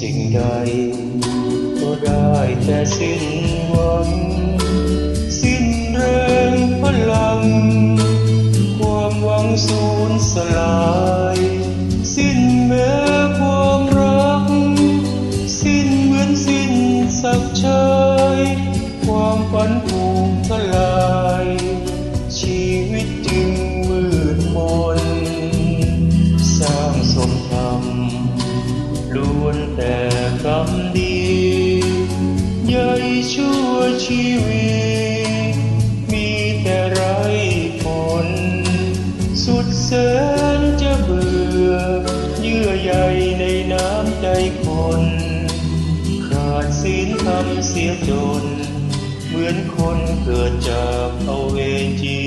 สิ่งใด ก็ได้แต่สิ้นหวัง สิ้นแรงพลัง ความหวังสูญสลาย สิ้นแม้ความรัก สิ้นเหมือนสิ้นสักชาย ความฝันถูกทลาย แสนจะเบื่อ เยื่อใยในน้ำใจคน ขาดศีลธรรมเสียจน เหมือนคนเกิดจากเอาเวจี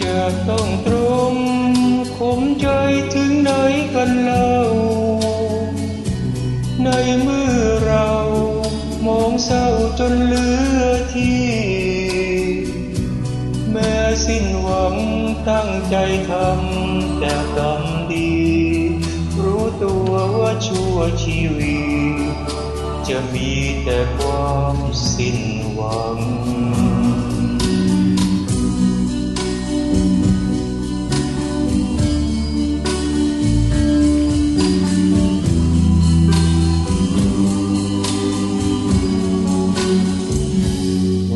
จะต้องตรงคมใจถึงไหนกันเล่า ในเมื่อเรามองเศร้าจนเหลือที่ แม้สิ้นหวังตั้งใจทำแต่กรรมดี รู้ตัวว่าชั่วชีวิต จะมีแต่ความสิ้นหวัง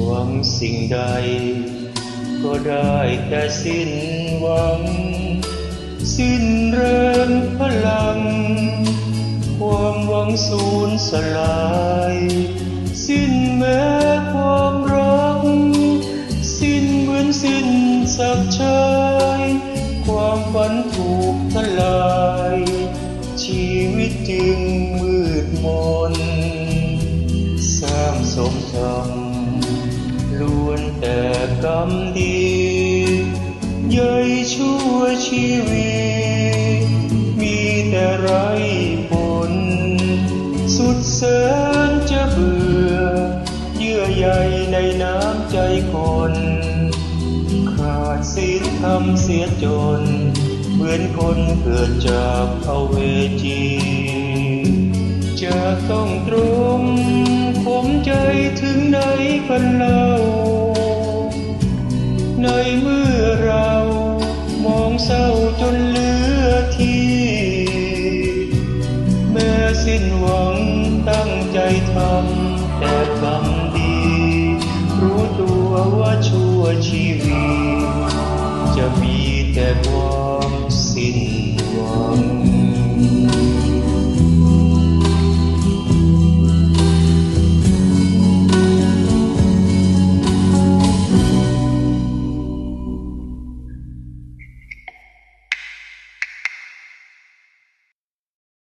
หวังสิ่งใด ก็ได้แต่สิ้นหวัง สิ้นแรงพลัง ความหวังสูญสลาย สิ้นแม้ความรัก สิ้นเหมือนสิ้นสักชายความฝันถูกทลาย ชีวิตจึงมืดมน สร้างสมธรรมล้วนแต่กรรมดี ใหญ่ชั่วชีวิต มีแต่ไรผล สุดแสนจะเบื่อ เยื่อใยในน้ำใจคน ขาดศีลธรรมเสียจน เหมือนคนเกิดจากเอาเวจีจะต้องตรงผมใจถึงไหนกันเล่า